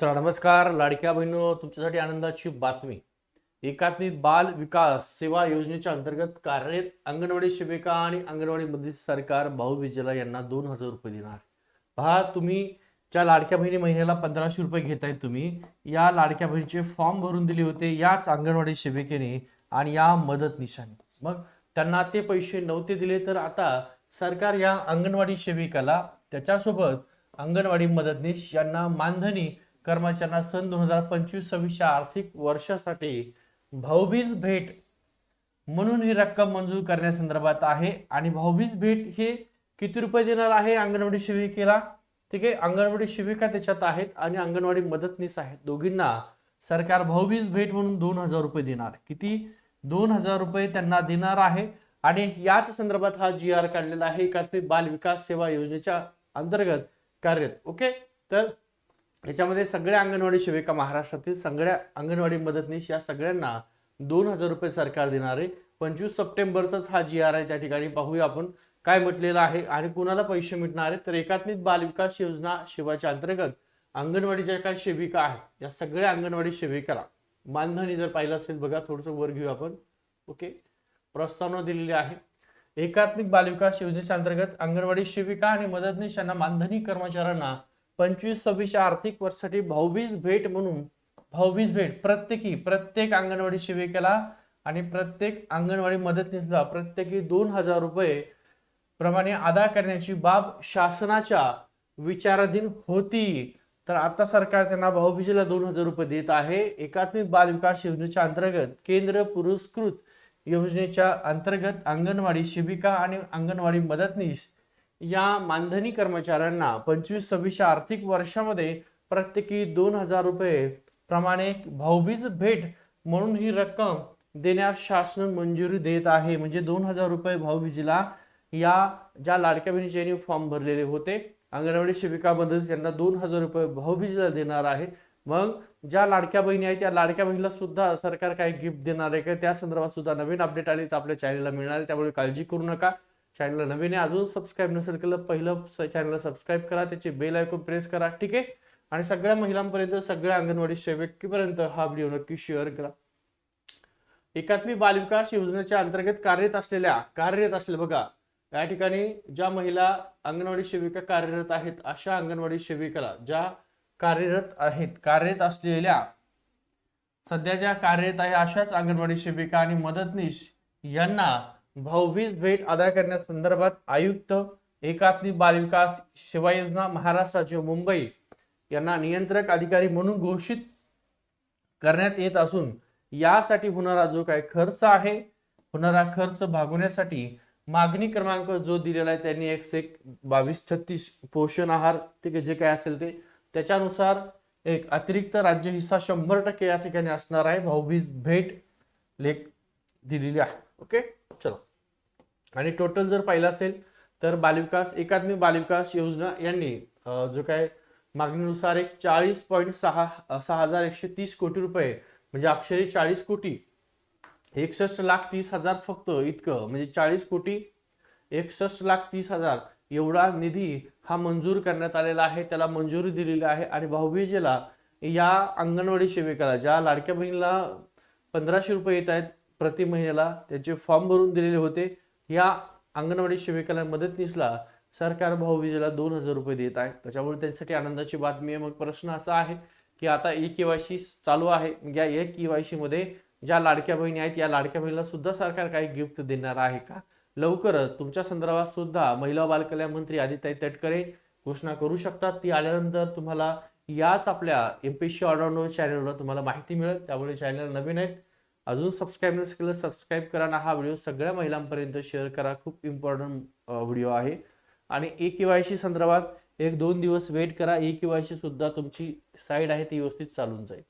चला नमस्कार. लाडक्या बहिणीनो तुमच्यासाठी आनंदाची बातमी. एकात्मिक बाल विकास सेवा योजनेच्या अंतर्गत कार्यरत अंगणवाडी सेविका आणि अंगणवाडी मधील सरकार भाऊबीजेला यांना दोन हजार रुपये देणार. पहा तुम्ही ज्या लाडक्या बहिणी महिन्याला पंधराशे रुपये घेताय तुम्ही या लाडक्या बहिणीचे फॉर्म भरून दिले होते याच अंगणवाडी सेविकेने आणि या मदतनिशाने मग त्यांना ते पैसे नव्हते दिले तर आता सरकार या अंगणवाडी सेविकाला त्याच्यासोबत अंगणवाडी मदतनीश यांना मानधनी कर्मचाऱ्यांना सन दोन हजार पंचवीस सव्वीसच्या आर्थिक वर्षासाठी भाऊबीज भेट म्हणून ही रक्कम मंजूर करण्यासंदर्भात आहे. आणि भाऊबीज भेट हे किती रुपये देणार आहे? अंगणवाडी शिबिकेला ठीक आहे अंगणवाडी शिबिका त्याच्यात आहेत आणि अंगणवाडी मदतनीस आहेत. दोघींना सरकार भाऊबीज भेट म्हणून दोन हजार रुपये देणार. किती? दोन हजार रुपये त्यांना देणार आहे. आणि याच संदर्भात हा जी आर काढलेला आहे. एकात्मिक बाल विकास सेवा योजनेच्या अंतर्गत कार्यरत. ओके? तर याच्यामध्ये सगळ्या अंगणवाडी सेविका महाराष्ट्रातील सगळ्या अंगणवाडी मदतनीस या सगळ्यांना दोन हजार रुपये सरकार देणार आहे. पंचवीस सप्टेंबरचाच हा जी आर आहे. त्या ठिकाणी पाहूया आपण काय म्हटलेलं आहे आणि कुणाला पैसे मिळणार आहेत. तर एकात्मिक बालविकास योजना सेवाच्या अंतर्गत अंगणवाडी ज्या काही सेविका आहेत या सगळ्या अंगणवाडी सेविकाला मानधनी जर पाहिलं असेल बघा थोडंसं वर घेऊ आपण. ओके. प्रस्तावना दिलेली आहे. एकात्मिक बालविकास योजनेच्या अंतर्गत अंगणवाडी सेविका आणि मदतनीस यांना मानधनी कर्मचाऱ्यांना पंचवीस सव्वीस आर्थिक वर्षासाठी भाऊबीज भेट म्हणून भाऊबीज भेट प्रत्येकी प्रत्येक अंगणवाडी सेविकेला आणि प्रत्येक अंगणवाडी मदतनीसला प्रत्येकी दोन हजार रुपये प्रमाणे अदा करण्याची बाब शासनाच्या विचाराधीन होती. तर आता सरकार त्यांना भाऊबीजेला दोन हजार रुपये देत आहे. एकात्मिक बाल विकास योजनेच्या अंतर्गत केंद्र पुरस्कृत योजनेच्या अंतर्गत अंगणवाडी शिबिका आणि अंगणवाडी मदतनीस या मानधनी कर्मचाऱ्यांना पंचवीस सव्वीसच्या आर्थिक वर्षामध्ये प्रत्येकी दोन हजार रुपये प्रमाणे भाऊबीज भेट म्हणून ही रक्कम देण्यास शासन मंजुरी देत आहे. म्हणजे दोन हजार रुपये भाऊबीजेला या ज्या लाडक्या बहिणीचे फॉर्म भरलेले होते अंगणवाडी सेविका त्यांना दोन हजार रुपये भाऊबीजेला देणार आहे. मग ज्या लाडक्या बहिणी आहेत त्या लाडक्या बहिणीला सुद्धा सरकार काही गिफ्ट देणार आहे का? त्या संदर्भात सुद्धा नवीन अपडेट आली तर आपल्या चॅनलला मिळणार आहे. त्यामुळे काळजी करू नका. चॅनलला नवीन आहे अजून सबस्क्राईब नसेल केलं पहिलं चॅनलला सबस्क्राईब करा त्याचे बेल आयकॉन प्रेस करा ठीक आहे? आणि सगळ्या महिलांपर्यंत सगळ्या अंगणवाडी सेविकेपर्यंत हा व्हिडिओ नक्की शेअर करा. एकात्मिक बालविकास योजनेच्या अंतर्गत कार्यरत असलेल्या कार्यरत असलेल्या बघा या ठिकाणी ज्या महिला अंगणवाडी सेविका कार्यरत आहेत अशा अंगणवाडी सेविकाला ज्या कार्यरत आहेत कार्यरत असलेल्या सध्या ज्या कार्यरत आहे अशाच अंगणवाडी सेविका आणि मदतनीस यांना भाऊबीज भेट अदा करण्यासंदर्भात आयुक्त एकात्मिक बालविकास सेवा योजना महाराष्ट्र राज्य मुंबई यांना नियंत्रक अधिकारी म्हणून घोषित करण्यात येत असून यासाठी होणारा जो काय खर्च आहे होणारा खर्च भागवण्यासाठी मागणी क्रमांक जो दिलेला आहे त्यांनी एक एक बावीस छत्तीस पोषण आहार ठीक आहे जे काय असेल ते. त्याच्यानुसार एक अतिरिक्त राज्य हिस्सा शंभर टक्के या ठिकाणी असणार आहे. भाऊबीज भेट लेख दिलेली आहे. ओके? चला. आणि टोटल जर पाहिलं असेल तर बालविकास एकात्मिक बालविकास योजना यांनी जो काय मागणीनुसार एक चाळीस पॉईंट सहा सहा हजार एकशे तीस कोटी रुपये म्हणजे अक्षरी चाळीस कोटी एकसष्ट लाख तीस हजार फक्त इतकं म्हणजे चाळीस कोटी एकसष्ट लाख तीस हजार एवढा निधी हा मंजूर करण्यात आलेला आहे त्याला मंजुरी दिलेली आहे. आणि भाऊबीजेला या अंगणवाडी सेविकाला ज्या लाडक्या बहिणीला पंधराशे रुपये येत आहेत प्रति महिन्याला त्याचे फॉर्म भरून दिलेले होते. या अंगणवाडी सेविकाला मदतनीसला सरकार भाऊबीजेला दोन हजार रुपये देत आहे. त्याच्यामुळे त्यांच्यासाठी आनंदाची बातमी आहे. मग प्रश्न असा आहे की आता ई सी चालू आहे. मग या एक सी मध्ये ज्या लाडक्या बहिणी आहेत या लाडक्या बहिणीला सुद्धा सरकार काही गिफ्ट देणार आहे का? लवकरच तुमच्या संदर्भात सुद्धा महिला बालकल्याण मंत्री आदिताई तटकरे घोषणा करू शकतात. ती आल्यानंतर तुम्हाला याच आपल्या एम पी सी ऑर्डर चॅनलवर तुम्हाला माहिती मिळेल. त्यामुळे चॅनल नवीन आहेत. अजून सबस्क्राईब नसेल केलं सबस्क्राईब करा ना हा व्हिडिओ सगळ्या महिलांपर्यंत शेअर करा. खूप इम्पॉर्टंट व्हिडिओ आहे. आणि ए के वाय सी संदर्भात एक दोन दिवस वेट करा. ए के वाय सी सुद्धा तुमची साईड आहे ती व्यवस्थित चालून जाईल.